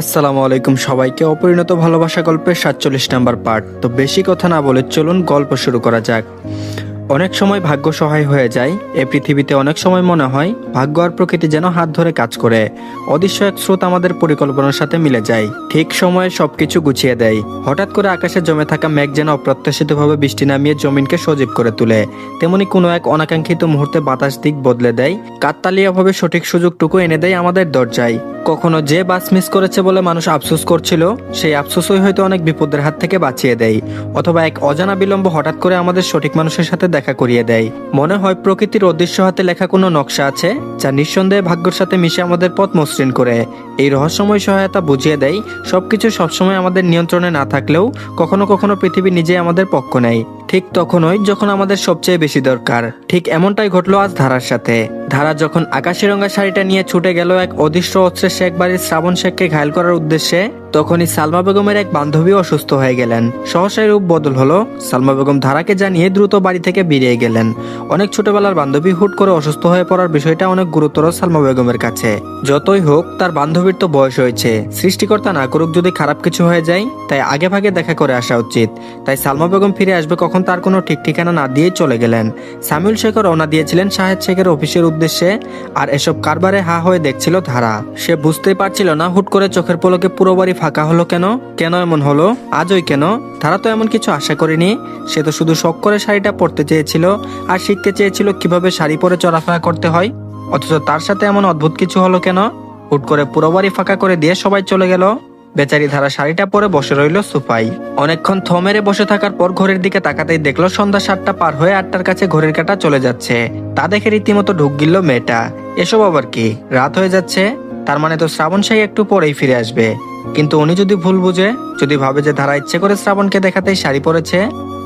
আসসালামু আলাইকুম সবাইকে। অপরিণত ভালোবাসা গল্পের সাতচল্লিশ নাম্বার পার্ট। তো বেশি কথা না বলে চলুন গল্প শুরু করা যাক। অনেক সময় ভাগ্য সহায় হয়ে যায়, এ পৃথিবীতে অনেক সময় মনে হয় ভাগ্য আর প্রকৃতি যেন হাত ধরে কাজ করে। অদৃশ্য এক স্রোত আমাদের পরিকল্পনার সাথে মিলে যায়, ঠিক সময়ে সবকিছু গুছিয়ে দেয়। হঠাৎ করে আকাশে জমে থাকা মেঘ যেন অপ্রত্যাশিতভাবে বৃষ্টি নামিয়ে জমিনকে সজীব করে তোলে। তেমনি কোনো এক অনাকাঙ্ক্ষিত মুহূর্তে বাতাস দিক বদলে দেয়, কাকতালীয়ভাবে সঠিক সুযোগটুকু এনে দেয় আমাদের দরজায়। কখনো যে বাস মিস করেছে বলে মানুষ আফসোস করছিল, সেই আফসোসই হয়তো অনেক বিপদের হাত থেকে বাঁচিয়ে দেয়, অথবা এক অজানা বিলম্ব হঠাৎ করে আমাদের সঠিক মানুষের সাথে দেখা করিয়ে দেয়। মনে হয় প্রকৃতির অদৃশ্য হাতে লেখা কোনো নকশা আছে, যা নিঃসন্দেহে ভাগ্যের সাথে মিশে আমাদের পথ মসৃণ করে। এই রহস্যময় সহায়তা বুঝিয়ে দেয়, সবকিছু সবসময় আমাদের নিয়ন্ত্রণে না থাকলেও কখনো কখনো পৃথিবী নিজে আমাদের পক্ষ নেয়। ঠিক তখনই যখন আমাদের সবচেয়ে বেশি দরকার, ঠিক এমনটাই ঘটলো আজ ধারার সাথে। ধারা যখন আকাশি রঙা শাড়িটা নিয়ে ছুটে গেল এক অদৃশ্য অস্ত্রের শেখ বাড়ির শ্রাবণ শেখকে ঘায়ল করার উদ্দেশ্যে তখনই সালমা বেগমের এক বান্ধবী অসুস্থ হয়ে গেলেন। সহসায় রূপ বদল হলো। সালমা বেগম ধারাকে জানিয়ে দ্রুত বাড়ি থেকে বেরিয়ে গেলেন। অনেক ছোটবেলার বান্ধবী হুট করে অসুস্থ হয়ে পড়ার বিষয়টা অনেক গুরুতর সালমা বেগমের কাছে। যতই হোক, তার বান্ধবীর তো বয়স হয়েছে। সৃষ্টিকর্তা না করুক যদি খারাপ কিছু হয়ে যায়, তাই আগে ভাগে দেখা করে আসা উচিত। তাই সালমা বেগম ফিরে আসবে কখন তার কোনো ঠিক ঠিকানা না দিয়ে চলে গেলেন। সামিউল শেখর রওনা দিয়েছিলেন শাহেদ শেখের অফিসের উদ্দেশ্যে, আর এসব কারবারে হা হয়ে দেখছিল ধারা। সে বুঝতেই পারছিল না হুট করে চোখের পলকে পুরো বাড়ি ফাঁকা হলো কেন? কেন এমন হলো? আজই কেন? ধারা তো এমন কিছু আশা করেনি। সে তো শুধু শখ করে শাড়িটা পরতে চেয়েছিল আর শিখতে চেয়েছিল কীভাবে শাড়ি পরে চলাফেরা করতে হয়। অথচ তার সাথে এমন অদ্ভুত কিছু হলো কেন? হুট করে পুরো বাড়ি ফাঁকা করে দিয়ে সবাই চলে গেল। বেচারি ধারা শাড়িটা পরে বসে রইল সুফাই অনেকক্ষণ থমেরে বসে থাকার পর ঘড়ির দিকে তাকাতেই দেখল সন্ধ্যা সাতটা পার হয়ে আটটার কাছে ঘড়ির কাটা চলে যাচ্ছে। তা দেখে রীতিমতো ঢুক গিলল মেয়েটা। এসব আবার কি? রাত হয়ে যাচ্ছে? তার মানে তো শ্রাবণ সেই একটু পরেই ফিরে আসবে। কিন্তু উনি যদি ভুল বুঝে, যদি ভাবে যে ধারা ইচ্ছে করে শ্রাবণকে দেখাতেই শাড়ি পরেছে,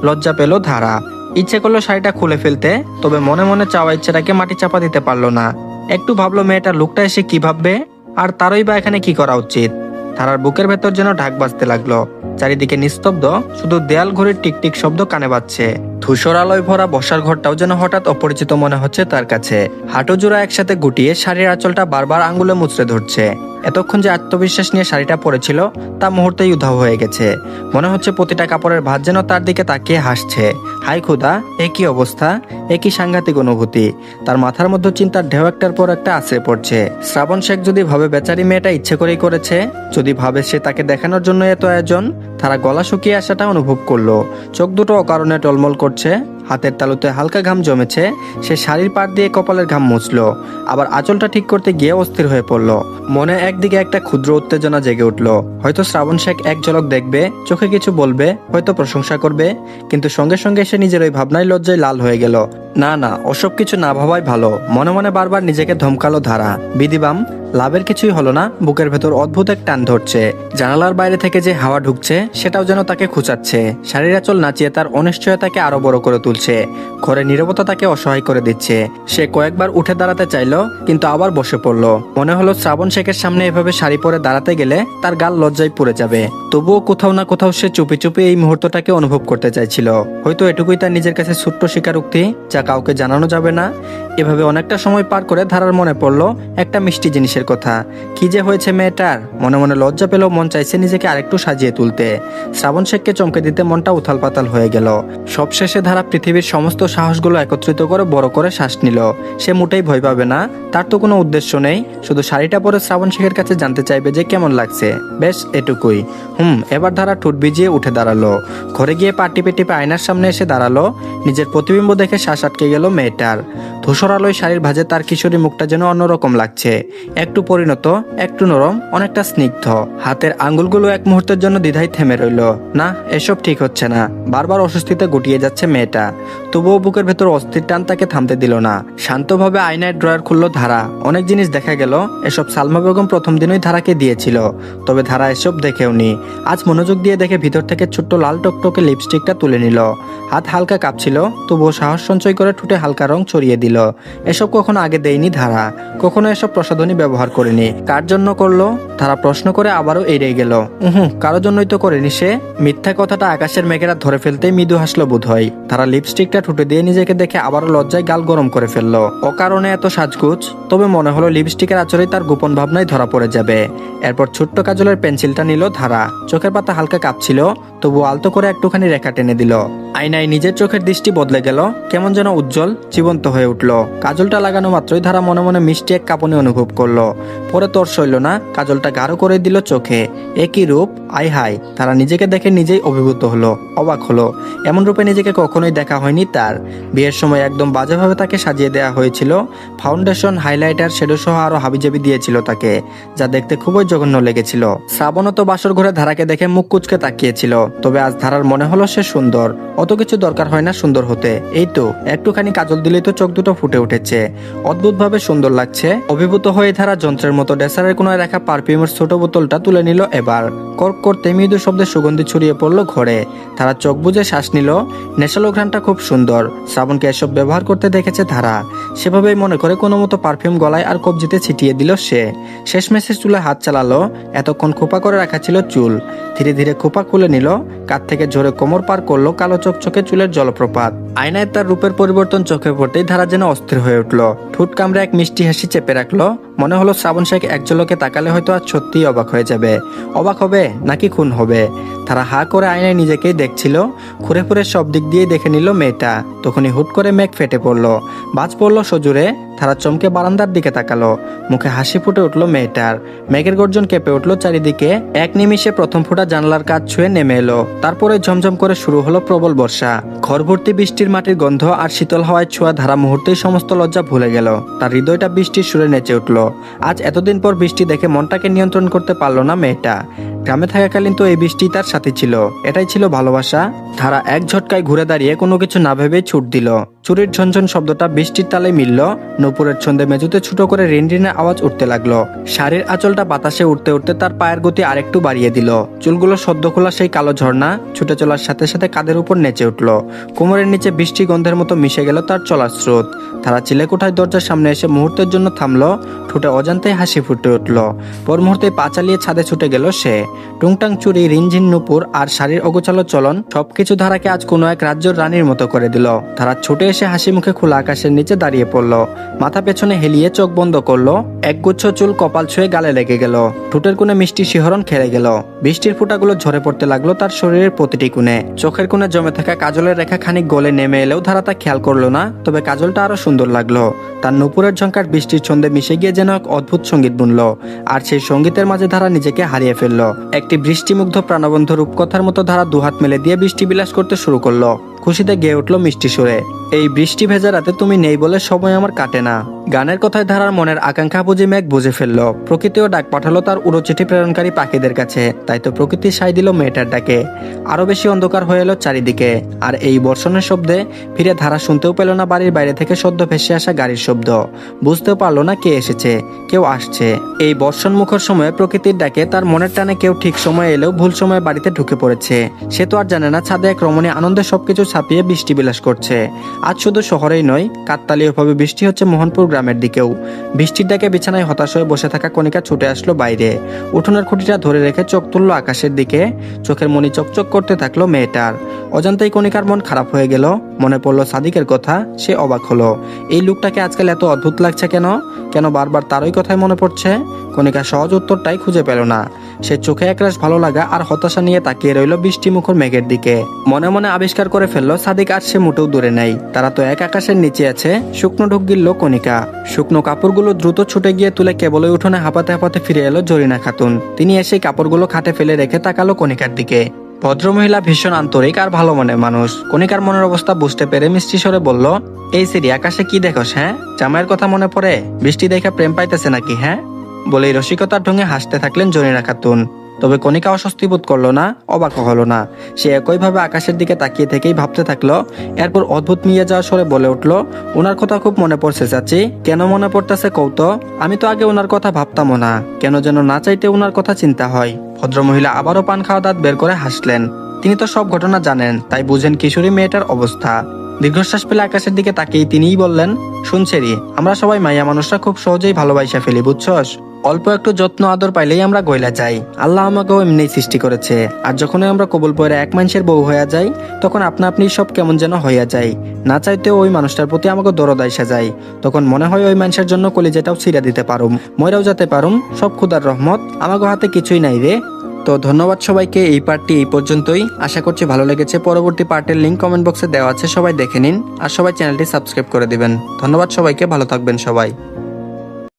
লজ্জা পেল ধারা। ইচ্ছে করল শাড়িটা খুলে ফেলতে, তবে মনে মনে চাওয়া ইচ্ছেটাকে মাটি চাপা দিতে পারল না। একটু ভাবলো মেয়েটার লুকটা এসে কি ভাববে, আর তারই বা এখানে কি করা উচিত? ধারার বুকের ভেতর যেন ঢাক বাজতে লাগল। চারিদিকে নিস্তব্ধ, শুধু দেয়াল ঘড়ির টিকটিক শব্দ কানে বাজছে। ধূসর আলোয় ভরা বসার ঘরটাও যেন হঠাৎ অপরিচিত মনে হচ্ছে তার কাছে। হাঁটু জোড়া একসাথে গুটিয়ে শাড়ির আঁচলটা বারবার আঙ্গুলে মুচড়ে ধরছে। এতক্ষণ যে আত্মবিশ্বাস নিয়ে শাড়িটা পরেছিল, তা মুহূর্তেই উধাও হয়ে গেছে। মনে হচ্ছে প্রতিটা কাপড়ের ভাত যেন তার দিকে তাকিয়ে হাসছে। হাই খুদা একই অবস্থা? একই সাংঘাতিক অনুভূতি। তার মাথার মধ্যে চিন্তার ঢেউ একটার পর একটা আশ্রে পড়ছে। শ্রাবণ শেখ যদি ভাবে বেচারি মেয়েটা ইচ্ছে করেই করেছে, যদি ভাবে সে তাকে দেখানোর জন্য এত আয়োজন, তারা গলা শুকিয়ে আসাটা অনুভব করল। চোখ দুটো অকারণে টলমল করছে, হাতের তালুতে হালকা ঘাম জমেছে, সে শাড়ির পাড় দিয়ে কপালের ঘাম মুছলো। আবার আঁচলটা ঠিক করতে গিয়ে অস্থির হয়ে পড়ল। মনে একদিকে একটা ক্ষুদ্র উত্তেজনা জেগে উঠল। হয়তো শ্রাবণ শেখ এক ঝলক দেখবে, চোখে কিছু বলবে, হয়তো প্রশংসা করবে, কিন্তু সঙ্গে সঙ্গে সে নিজের ওই ভাবনায় লজ্জায় লাল হয়ে গেল। না না, ওসব কিছু না ভাবাই ভালো। মনে মনে বারবার নিজেকে ধমকালো ধারা। বিদিবাম, লাভের কিছুই হলো না, বুকের ভেতর অদ্ভুত এক টান ধরছে। জানালার বাইরে থেকে যে হাওয়া ঢুকছে, সেটাও যেন তাকে খুঁচাচ্ছে। শাড়ির আঁচল নাচিয়ে তার অনিশ্চয়তাকে আরও বড় করে তুলছে। ঘরে নীরবতা তাকে অসহায় করে দিচ্ছে। সে কয়েকবার উঠে দাঁড়াতে চাইলো, কিন্তু আবার বসে পড়ল। মনে হলো শ্রাবণ শেখের সামনে এভাবে শাড়ি পরে দাঁড়াতে গেলে তার গাল লজ্জায় পড়ে যাবে। তবুও কোথাও না কোথাও সে চুপি চুপি এই মুহূর্তটাকে অনুভব করতে চাইছিল। হয়তো এটুকুই তার নিজের কাছে ছোট্ট স্বীকারোক্তি, যা কাউকে জানানো যাবে না। এভাবে অনেকটা সময় পার করে ধারার মনে পড়ল একটা মিষ্টি জিনিসের কথা। কি যে হয়েছে মেয়েটার? মনে মনে লজ্জা পেলেও মন চাইছে নিজেকে আরেকটু সাজিয়ে তুলতে। শ্রাবণ শেখকে চমকে দিতে মনটা উথাল পাতাল হয়ে গেল। সবশেষে ধারা পৃথিবীর সমস্ত সাহসগুলো একত্রিত করে বড় করে শ্বাস নিল। সে মোটেই ভয় পাবে না, তার তো কোনো উদ্দেশ্য নেই। শুধু শাড়িটা পরে শ্রাবণ শেখের কাছে জানতে চাইবে যে কেমন লাগছে। বেশ, এটুকুই। হুম, এবার ধারা ঠোঁট ভিজিয়ে উঠে দাঁড়াল। ঘরে গিয়ে পা টিপে টিপে আয়নার সামনে এসে দাঁড়াল। নিজের প্রতিবিম্ব দেখে শ্বাস আটকে গেল মেয়েটার। ধূসর আলোয় শাড়ির ভাজে তার কিশোরী মুখটা যেন অন্যরকম লাগছে। একটু পরিণত, একটু নরম, অনেকটা স্নিগ্ধ। হাতের আঙ্গুলগুলো এক মুহূর্তের জন্য দ্বিধায় থেমে রইল। না, এসব ঠিক হচ্ছে না। বারবার অস্বস্তিতে গুটিয়ে যাচ্ছে মেয়েটা। তবুও বুকের ভেতর অস্থির টান তাকে থামতে দিল না। শান্তভাবে আয়নায় ড্রয়ার খুললো ধারা। অনেক জিনিস দেখা গেল। এসব সালমা বেগম প্রথম দিনই ধারাকে দিয়েছিল। তবে ধারা এসব দেখেও নি। আজ মনোযোগ দিয়ে দেখে ভিতর থেকে ছোট্ট লাল টকটকে লিপস্টিকটা তুলে নিল। হাত হালকা কাঁপছিল, তবুও সাহস সঞ্চয় করে করে ঠুটে হালকা রং ছড়িয়ে দিল। এসব কখনো আগে দেয়নি ধারা। কখনো এসব প্রসাধনী ব্যবহার করেনি। কার জন্য করল? তারা প্রশ্ন করে আবারও এড়িয়ে গেল। উহু কারোর জন্যই তো করেনি সে। মিথ্যা কথাটা আকাশের মেঘেরা ধরে ফেলতেই মৃদু হাসলো বোধ হয় তারা লিপস্টিকটা ঠুটে দিয়ে নিজেকে দেখে আবারও লজ্জায় গাল গরম করে ফেলল। অকারণে এত সাজগুজ। তবে মনে হলো লিপস্টিকের আচরেই তার গোপন ভাবনায় ধরা পড়ে যাবে। এরপর ছোট্ট কাজলের পেন্সিলটা নিল ধারা। চোখের পাতা হালকা কাঁপছিল তবু আলতো করে একটুখানি রেখা টেনে দিল। আয়নায় নিজের চোখের দৃষ্টি বদলে গেল। কেমন যেন উজ্জ্বল, জীবন্ত হয়ে উঠল। কাজলটা লাগানো মাত্রই ধারা মনে মনে মিষ্টি এক কাঁপুনি অনুভব করল। পরে তোর সইল না, কাজলটা গাঢ় করে দিল চোখে। একই রূপ আই হাই তারা নিজেকে দেখে নিজেই অভিভূত হলো, অবাক হলো। এমন রূপে নিজেকে কখনোই দেখা হয়নি তার। বিয়ের সময় একদম বাজেভাবে তাকে সাজিয়ে দেওয়া হয়েছিল। ফাউন্ডেশন, হাইলাইটার শেডো সহ আরও হাবিজাবি দিয়েছিল তাকে, যা দেখতে খুবই জঘন্য লেগেছিল। শ্রাবণ তো বাসর ঘরে ধারাকে দেখে মুখ কুচকে তাকিয়েছিল, তবে আজ ধারার মনে হলো সে সুন্দর। অত কিছু দরকার হয় না সুন্দর হতে। এই তো, একটুখানি কাজল দিলেই তো চোখ দুটো ফুটে উঠেছে। অদ্ভুতভাবে সুন্দর লাগছে। অভিভূত হয়ে ধারা যন্ত্রের মতো ডেসারের কোনায় রাখা পারফিউমের ছোট বোতলটা তুলে নিল এবার। কর্ক করতে মৃদু শব্দে সুগন্ধি ছড়িয়ে পড়ল ঘরে। তারা চোখ বুজে শ্বাস নিল। নেশালো ঘ্রাণটা খুব সুন্দর। শ্রাবণকে এসব ব্যবহার করতে দেখেছে ধারা। সেভাবেই মনে করে কোনো মতো পারফিউম গলায় আর কবজিতে ছিটিয়ে দিল সে। শেষমেশে চুলে হাত চালালো। এতক্ষণ খোপা করে রাখা ছিল চুল। ধীরে ধীরে খোপা খুলে নিল। কাত থেকে ঝরে কোমর পার করল কালো চকচকে চুলের জলপ্রপাত। আয়নায় তার রূপের পরিবর্তন চোখে পড়তেই ধারা যেন অস্থির হয়ে উঠল। ঠোঁট কামড়ে এক মিষ্টি হাসি চেপে রাখল। মনে হলো শ্রাবণ শেখ এক ঝলকে তাকালে হয়তো আর সত্যিই অবাক হয়ে যাবে। অবাক হবে নাকি খুন হবে? তারা হা করে আয়নায় নিজেকেই দেখছিল ঘুরে ফুরে সব দিক দিয়ে দেখে নিল মেয়েটা। তখনই হুট করে মেঘ ফেটে পড়ল। বাজ পড়ল সজুরে, তারা চমকে বারান্দার দিকে তাকালো। মুখে হাসি ফুটে উঠল মেয়েটার। মেঘের গর্জন কেঁপে উঠল চারিদিকে। এক নিমিষে প্রথম ফোঁটা জানলার কাজ ছুঁয়ে নেমে এলো। তারপরে ঝমঝম করে শুরু হলো প্রবল বর্ষা। ঘর ভর্তি বৃষ্টির মাটির গন্ধ আর শীতল হাওয়ায় ছোঁয়া ধারা মুহূর্তেই সমস্ত লজ্জা ভুলে গেল। তার হৃদয়টা বৃষ্টির সুরে নেচে উঠল। আজ এতদিন পর বৃষ্টি দেখে মনটাকে নিয়ন্ত্রণ করতে পারল না মেয়েটা। গ্রামে থাকাকালীন তো এই বৃষ্টি তার সাথে ছিল। এটাই ছিল ভালোবাসা। ধারা এক ঝটকায় ঘুরে দাঁড়িয়ে কোনো কিছু না ভেবেই ছুট দিল। চুরির ঝনঝন শব্দটা বৃষ্টির তালে মিলল। নূপুরের ছন্দে মেজুতে ছোট করে রিনরিনের আওয়াজ উঠতে লাগল। শাড়ির আঁচলটা বাতাসে উঠতে উঠতে তার পায়ের গতি আরেকটু বাড়িয়ে দিল। চুলগুলো সদ্য খোলা সেই কালো ঝর্ণা ছুটে চলার সাথে সাথে কাদের উপর নেচে উঠল। কোমরের নিচে বৃষ্টি গন্ধের মতো মিশে গেল তার চলার স্রোত। তারা চিলেকোঠায় দরজার সামনে এসে মুহূর্তের জন্য থামলো। ঠোঁটে অজান্তে হাসি ফুটে উঠল। পর মুহূর্তে পা চালিয়ে ছাদে ছুটে গেল সে। টুংটাং চুরি রিনঝিন নুপুর আর শাড়ির অগোছালো চলন সবকিছু ধারাকে আজ কোনো এক রাজ্যর রানীর মতো করে দিল। তারা ছুটে এসে হাসি মুখে খোলা আকাশের নিচে দাঁড়িয়ে পড়ল। মাথা পেছনে হেলিয়ে চোখ বন্ধ করল। একগুচ্ছ চুল কপাল ছুঁয়ে গালে লেগে গেল। ঠোঁটের কোণে মিষ্টি শিহরণ খেলে গেল। বৃষ্টির ফোঁটাগুলো ঝরে পড়তে লাগল তার শরীরের প্রতিটি কোণে। চোখের কোণে জমে থাকা কাজলের রেখা খানিক গলে নেমে এলেও ধারা তা খেয়াল করল না, তবে কাজলটা আরও সুন্দর লাগল। তার নুপুরের ঝঙ্কার বৃষ্টির ছন্দে মিশে গিয়ে যেন এক অদ্ভুত সংগীত বুনলো। আর সেই সঙ্গীতের মাঝে ধারা নিজেকে হারিয়ে ফেলল। একটি বৃষ্টিমুগ্ধ প্রাণবন্ধ রূপকথার মতো ধারা দুহাত মেলে দিয়ে বৃষ্টি বিলাস করতে শুরু করল। খুশিতে গেয়ে উঠল মিষ্টি সুরে, এই বৃষ্টি ভেজা রাতে তুমি নেই বলে সময় আমার কাটে না। গানের কথায় ধারার মনের আকাঙ্ক্ষা বুঝে মেঘ বুঝে ফেলল। প্রকৃতিও ডাক পাঠালো তার উড়োচিঠি প্রেরণকারী পাখিদের কাছে। তাই তো প্রকৃতি সাই দিল মেয়েটার ডাকে। আরও বেশি অন্ধকার হয়ে এলো চারিদিকে। আর এই বর্ষণের শব্দে ফিরে ধারা শুনতেও পেল না বাড়ির বাইরে থেকে সদ্য ভেসে আসা গাড়ির শব্দ। বুঝতেও পারল না কে এসেছে, কেউ আসছে। এই বর্ষণ মুখর সময়ে প্রকৃতির ডাকে তার মনের টানে কেউ ঠিক সময়ে এলেও ভুল সময়ে বাড়িতে ঢুকে পড়েছে। সে তো আর জানে না ছাদে এক রমণী আনন্দে সবকিছু ছাপিয়ে বৃষ্টি বিলাস করছে। আজ শুধু শহরেই নয়, কাকতালীয়ভাবে বৃষ্টি হচ্ছে মোহনপুর গ্রামের দিকেও। বৃষ্টির ডাকে বিছানায় হতাশ হয়ে বসে থাকা কণিকা ছুটে আসলো বাইরে। উঠোনের খুঁটিটা ধরে রেখে চোখ তুললো আকাশের দিকে। চোখের মনি চকচক করতে থাকল মেয়েটার। অজান্তেই কণিকার মন খারাপ হয়ে গেল। মনে পড়ল সাদিকের কথা, সে অবাক হলো। এই লোকটাকে আজকাল এত অদ্ভুত লাগছে কেন? কেন বারবার তারই কথাই মনে পড়ছে? কণিকা সহজ উত্তরটাই খুঁজে পেল না। সে চোখে একরাশ ভালো লাগা আর হতাশা নিয়ে তাকিয়ে রইল বৃষ্টি মুখর মেঘের দিকে। মনে মনে আবিষ্কার করে ফেলল সাদিক আর সে মোটেও দূরে নেই। তারা তো এক আকাশের নিচে আছে, শুকনো ঢুক গিলল কণিকা। শুকনো কাপড়গুলো দ্রুত ছুটে গিয়ে তুলে কেবলই উঠোনে হাঁপাতে হাঁপাতে ফিরে এলো জরিনা খাতুন। তিনি এসে কাপড়গুলো খাটে ফেলে রেখে তাকালো কণিকার দিকে। ভদ্রমহিলা ভীষণ আন্তরিক আর ভালো মনের মানুষ। কণিকার মনের অবস্থা বুঝতে পেরে মিষ্টি স্বরে বলল, এই সিরি আকাশে কি দেখোস হ্যাঁ? জামাইয়ের কথা মনে পড়ে? বৃষ্টি দেখে প্রেম পাইতেছে নাকি হ্যাঁ? বলেই রসিকতার ঢঙে হাসতে থাকলেন জরিনা খাতুন। তবে কণিকা অস্বস্তি বোধ করল না, অবাক হলো না। সে একইভাবে আকাশের দিকে তাকিয়ে থেকেই ভাবতে থাকল, এরপর অদ্ভুত মিয়ে যাওয়ার সরে বলে উঠল, ওনার কথা খুব মনে পড়ছে চাচি। কেন মনে পড়তেছে কৌত আমি তো আগে ওনার কথা ভাবতামও না। কেন যেন না চাইতে ওনার কথা চিন্তা হয়? ভদ্রমহিলা আবারও পান খাওয়া দাঁত বের করে হাসলেন। তিনি তো সব ঘটনা জানেন, তাই বুঝেন কিশোরী মেয়েটার অবস্থা। দীর্ঘশ্বাস পেলে আকাশের দিকে তাকিয়ে তিনিই বললেন শুনছে রে আমরা সবাই মাইয়া মানুষরা খুব সহজেই ভালোবাসা ফেলি, বুঝছস? অল্প একটু যত্ন, আদর পাইলেই আমরা গইলা যাই। আল্লাহ আমাকেও এমনি সৃষ্টি করেছে। আর যখনই আমরা কবল পরে এক মানুষের বউ হইয়া যাই, তখন আপনা আপনি সব কেমন যেন হইয়া যায়। না চাইতেও ওই মানুষটার প্রতি আমাকে দরদ আইসা যায়। তখন মনে হয় ওই মানুষের জন্য কলিজাটাও ছিঁড়া দিতে পারুম ময়রাও যেতে পারুম। সব খুদার রহমত আমাকে হাতে কিছুই নাই রে। তো ধন্যবাদ সবাইকে, এই পার্টটি এই পর্যন্তই। আশা করছি ভালো লেগেছে। পরবর্তী পার্টের লিঙ্ক কমেন্ট বক্সে দেওয়া আছে, সবাই দেখে নিন। আর সবাই চ্যানেলটি সাবস্ক্রাইব করে দিবেন। ধন্যবাদ সবাইকে, ভালো থাকবেন সবাই।